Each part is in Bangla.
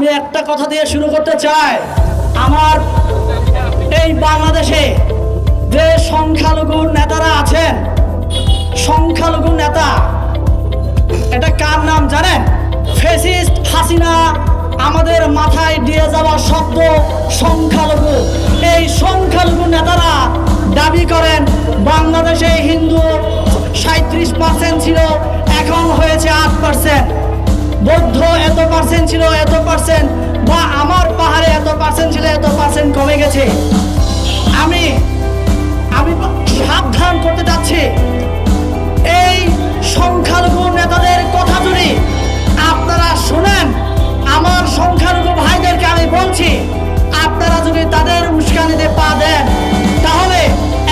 আমি একটা কথা দিয়ে শুরু করতে চাই। আমার এই বাংলাদেশে যে সংখ্যালঘু নেতারা আছেন, সংখ্যালঘু নেতা, এটা কার নাম জানেন? ফেসিস্ট হাসিনা আমাদের মাথায় দিয়ে যাওয়া শব্দ সংখ্যালঘু। এই সংখ্যালঘু নেতারা দাবি করেন, বাংলাদেশে হিন্দু সাঁত্রিশ পার্সেন্ট ছিল, এখন হয়েছে আট পার্সেন্ট পার্সেন্ট ছিল, এত পার্সেন্ট বা আমার পাহাড়ে এত পার্সেন্ট ছিল, এত পার্সেন্ট কমে গেছে। আমি আমি সাবধান করতে যাচ্ছি। এই সংখ্যালঘু নেতাদের কথা যদি আপনারা শুনেন, আমার সংখ্যালঘু ভাইদেরকে আমি বলছি, আপনারা যদি তাদের উস্কানিতে পা দেন, তাহলে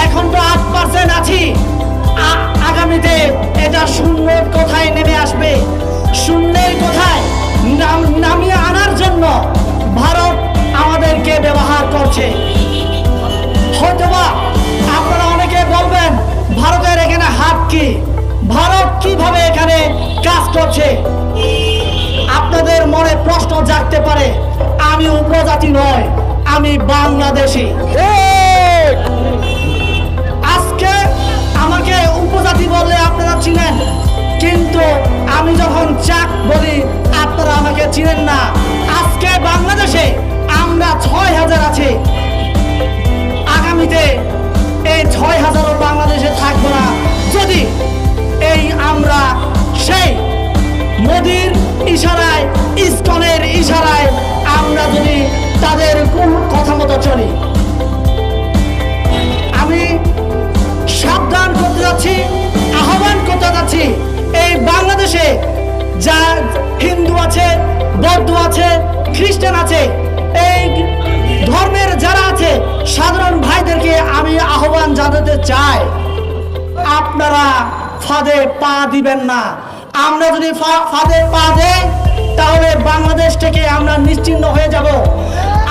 এখন তো আট পার্সেন্ট আছি। আগামীতে এটা শূন্যর কোথায় নামিয়ে আনার জন্য ভারত আমাদেরকে ব্যবহার করছে। হয়তোবা আপনারা অনেকে বলবেন, ভারতের এখানে হাত কি? ভারত কীভাবে এখানে কাজ করছে? আপনাদের মনে প্রশ্ন জাগতে পারে, আমি উপজাতি নয়, আমি বাংলাদেশি। মোদির ইশারায়, ইস্কনের ইশারায় আমরা যদি তাদের কোন কথা মতো চলি। আমি সাবধান করতে যাচ্ছি, আহ্বান করতে যাচ্ছি, এই বাংলাদেশে যা হিন্দু আছে, বৌদ্ধ আছে, খ্রিস্টান আছে, এই ধর্মের যারা আছে, সাধারণ ভাইদেরকে আমি আহ্বান জানাতে চাই। আপনারা ফাঁদে পা দিবেন না। আমরা যদি ফাঁদে পা দেই, তাহলে বাংলাদেশ থেকে আমরা নিশ্চিন্ন হয়ে যাব।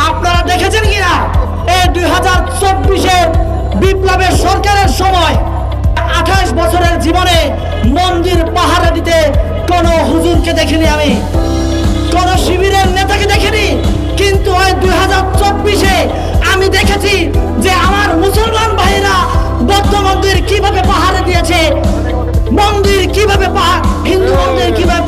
আপনারা দেখেছেন কিনা? এই দুই হাজার চব্বিশের বিপ্লবের সরকারের সময় আঠাশ বছরের জীবনে মন্দির পাহারা দিতে কোনো হুজুরকে দেখিনি আমি। কোন শিবিরের নেতাকে দেখিনি। কিন্তু ওই দুই হাজার চব্বিশে আমি দেখেছি যে আমার মুসলমান ভাইরা বৌদ্ধ মন্দির কীভাবে পাহারা দিয়েছে মন্দির কীভাবে হিন্দু মন্দির কীভাবে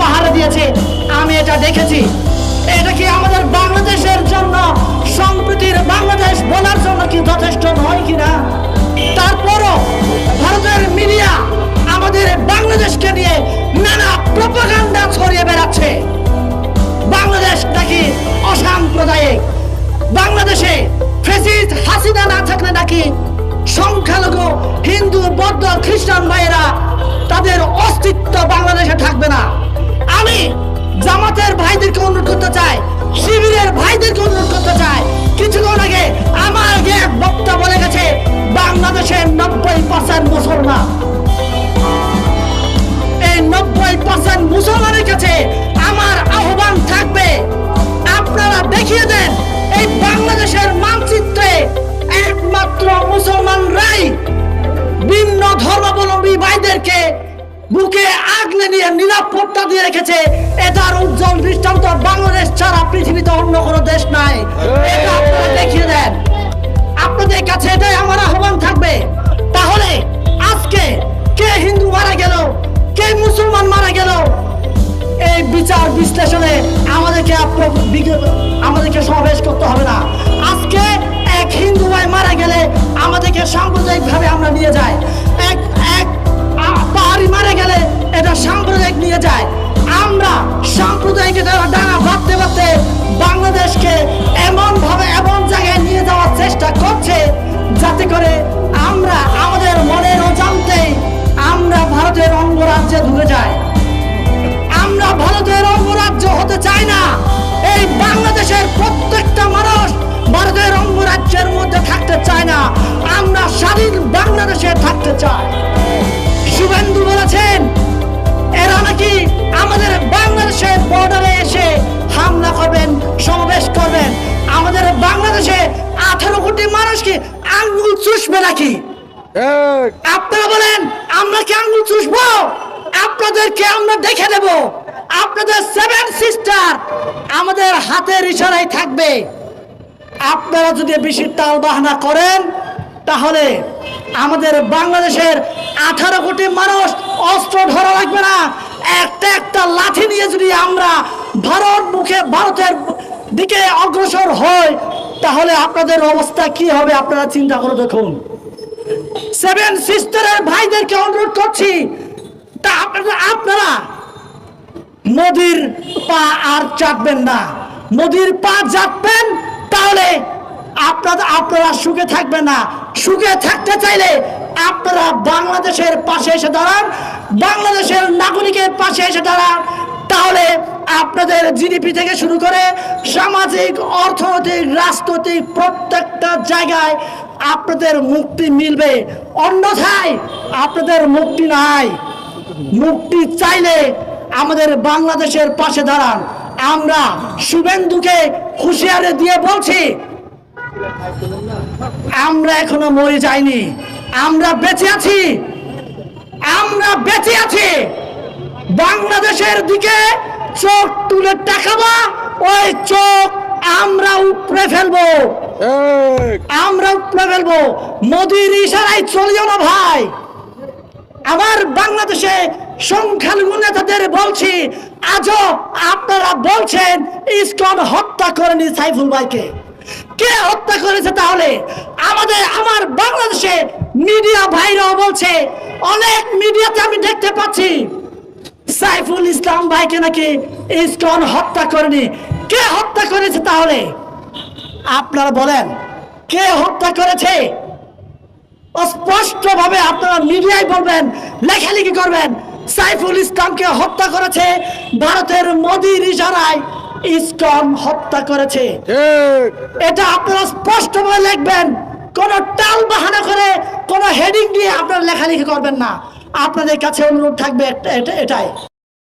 অনুরোধ করতে চাই। শিবিরের ভাইদেরকে অনুরোধ করতে চাই। কিছুক্ষণ আগে আমার এক বক্তা বলে গেছে, বাংলাদেশের নব্বই পার্সেন্ট নিয়ে দিয়ে রেখেছে। এটার উজ্জ্বল দৃষ্টান্ত বাংলাদেশ ছাড়া পৃথিবীতে অন্য কোনো দেশ নাই। দেখিয়ে দেন। আপনাদের কাছে এটাই আমার আহ্বান থাকবে। তাহলে আজকে কে হিন্দু মারা গেল? কে মুসলমান মারা গেল? এই বিচার বিশ্লেষণে আমাদেরকে আমাদেরকে সমাবেশ করতে হবে না। আজকে অঙ্গরাজ্যের মধ্যে থাকতে চায় না আমরা স্বাধীন বাংলাদেশে থাকতে চাই। শুভেন্দু বলেছেন এরা নাকি আমাদের বাংলাদেশের বর্ডারে এসে হামলা করবেন সমাবেশ করবেন। আমাদের বাংলাদেশে আঠারো কোটি মানুষ কি আঙ্গুল চুষবে নাকি? আপনারা বলেন আমরা কি আঙ্গুল চুষবো? আপনাদেরকে আমরা দেখে দেব। আপনাদের সেভেন সিস্টার আমাদের হাতের ইশারায় থাকবে। আপনারা যদি বেশি তাল বাহানা করেন, তাহলে আমাদের বাংলাদেশের আঠারো কোটি মানুষ অস্ত্র ধরা লাগবে না। একটা একটা লাঠি নিয়ে যদি আমরা ভারত মুখে ভারতের দিকে অগ্রসর হই, তাহলে আপনাদের অবস্থা কি হবে আপনারা চিন্তা করে দেখুন। সেভেন সিস্টারের ভাইদেরকে অনুরোধ করছি, তা আপনারা আপনারা মোদির পা আর চাটবেন না। মোদির পা চাটবেন তাহলে আপনারা আপনারা সুখে থাকবেন না। সুখে থাকতে চাইলে আপনারা বাংলাদেশের পাশে এসে দাঁড়ান, বাংলাদেশের নাগরিকের পাশে এসে দাঁড়ান। তাহলে আপনাদের জিডিপি থেকে শুরু করে সামাজিক, অর্থনৈতিক, রাজনৈতিক প্রত্যেকটা জায়গায় আপনাদের মুক্তি মিলবে। অন্যথায় আপনাদের মুক্তি নাই। মুক্তি চাইলে আমাদের বাংলাদেশের পাশে দাঁড়ান। আমরা শুভেন্দুকে হুঁশিয়ারি দিয়ে বলছি আমরা এখনও মরে যাইনি আমরা বেঁচে আছি আমরা বেঁচে আছি। বাংলাদেশের দিকে চোখ তুলে তাকাবা ওই চোখ আমরা উপরে ফেলব। আমরা উপরে ফেলব। মোদির ইশারায় চলিও না ভাই। আমার বাংলাদেশে সংখ্যালঘু নেতাদের বলছি আজও আপনারা বলছেন ইসকন হত্যা করেনি সাইফুল ভাইকে। কে হত্যা করেছে তাহলে? আমাদের, আমার বাংলাদেশে মিডিয়া ভাইরাও বলছে, অনেক মিডিয়াতে আমি দেখতে পাচ্ছি, সাইফুল ইসলাম ভাইকে নাকি ইসকন হত্যা করেনি। কে হত্যা করেছে তাহলে? আপনারা বলেন, কে হত্যা করেছে? স্পষ্ট ভাবে আপনারা মিডিয়ায় বলবেন, লেখালেখি করবেন সাইফুল ইসলামকে হত্যা করেছে ভারতের মোদির ইশারায় ইসকন হত্যা করেছে। এটা আপনারা স্পষ্ট ভাবে লিখবেন। কোন টাল বাহানা করে কোন হেডিং দিয়ে আপনারা লেখালেখি করবেন না। আপনাদের কাছে অনুরোধ থাকবে এটা- এটাই।